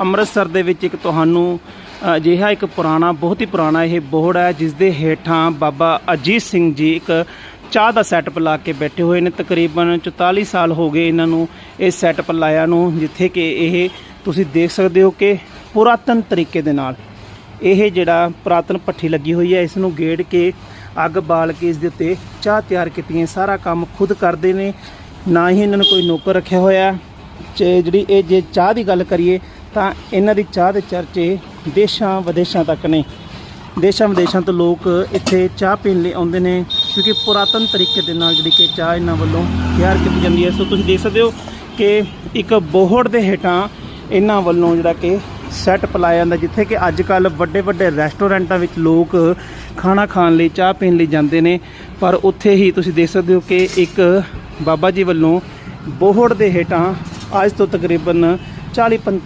ਅੰਮ੍ਰਿਤਸਰ ਦੇ ਵਿੱਚ ਇੱਕ ਤੁਹਾਨੂੰ ਅਜਿਹਾ ਇੱਕ ਪੁਰਾਣਾ, ਬਹੁਤ ਹੀ ਪੁਰਾਣਾ ਇਹ ਬੋਰਡ ਹੈ ਜਿਸ ਦੇ ਹੇਠਾਂ ਬਾਬਾ ਅਜੀਤ ਸਿੰਘ ਜੀ ਇੱਕ ਚਾਹ ਦਾ ਸੈਟਅਪ ਲਾ ਕੇ ਬੈਠੇ ਹੋਏ ਨੇ। ਤਕਰੀਬਨ 44 ਸਾਲ ਹੋ ਗਏ ਇਹਨਾਂ ਨੂੰ ਇਹ ਸੈਟਅਪ ਲਾਇਆ ਨੂੰ, ਜਿੱਥੇ ਕਿ ਇਹ ਤੁਸੀਂ ਦੇਖ ਸਕਦੇ ਹੋ ਕਿ ਪੁਰਾਤਨ ਤਰੀਕੇ ਦੇ ਨਾਲ ਇਹ ਜਿਹੜਾ ਪੁਰਾਤਨ ਭੱਠੀ ਲੱਗੀ ਹੋਈ ਹੈ, ਇਸ ਨੂੰ ਗੇੜ ਕੇ ਅੱਗ ਬਾਲ ਕੇ ਇਸ ਦੇ ਉੱਤੇ ਚਾਹ ਤਿਆਰ ਕੀਤੀ ਹੈ ਸਾਰਾ ਕੰਮ ਖੁਦ ਕਰਦੇ ਨੇ, ਨਾ ਹੀ ਇਹਨਾਂ ਨੂੰ ਕੋਈ ਨੌਕਰ ਰੱਖਿਆ ਹੋਇਆ। ਹੈ। ਜਿਹੜੀ ਇਹ ਜੇ ਚਾਹ ਦੀ ਗੱਲ ਕਰੀਏ, ਤਾਂ ਇਹਨਾਂ ਦੀ ਚਾਹ ਦੇ ਚਰਚੇ ਦੇਸ਼ਾਂ ਵਿਦੇਸ਼ਾਂ ਤੱਕ ਨੇ ਦੇਸ਼ਾਂ ਵਿਦੇਸ਼ਾਂ ਤੋਂ ਲੋਕ ਇੱਥੇ ਚਾਹ ਪੀਣ ਲਈ ਆਉਂਦੇ ਨੇ, ਕਿਉਂਕਿ ਪੁਰਾਤਨ ਤਰੀਕੇ ਦੇ ਨਾਲ ਜਿਹੜੀ ਕਿ ਚਾਹ ਇਹਨਾਂ ਵੱਲੋਂ ਤਿਆਰ ਕੀਤੀ ਜਾਂਦੀ ਹੈ ਸੋ ਤੁਸੀਂ ਦੇਖ ਸਕਦੇ ਹੋ ਕਿ ਇੱਕ ਬੋਹੜ ਦੇ ਹੇਠਾਂ ਇਹਨਾਂ ਵੱਲੋਂ ਜਿਹੜਾ ਕਿ ਸੈੱਟ ਪਲਾਇਆ ਜਾਂਦਾ, ਜਿੱਥੇ ਕਿ ਅੱਜ ਕੱਲ ਵੱਡੇ ਵੱਡੇ ਰੈਸਟੋਰੈਂਟਾਂ ਵਿੱਚ ਲੋਕ ਖਾਣਾ ਖਾਣ ਲਈ, ਚਾਹ ਪੀਣ ਲਈ ਜਾਂਦੇ ਨੇ ਪਰ ਉੱਥੇ ਹੀ ਤੁਸੀਂ ਦੇਖ ਸਕਦੇ ਹੋ ਕਿ ਇੱਕ ਬਾਬਾ ਜੀ ਵੱਲੋਂ ਬੋਹੜ ਦੇ ਹੇਠਾਂ ਅੱਜ ਤੋਂ ਤਕਰੀਬਨ 40 45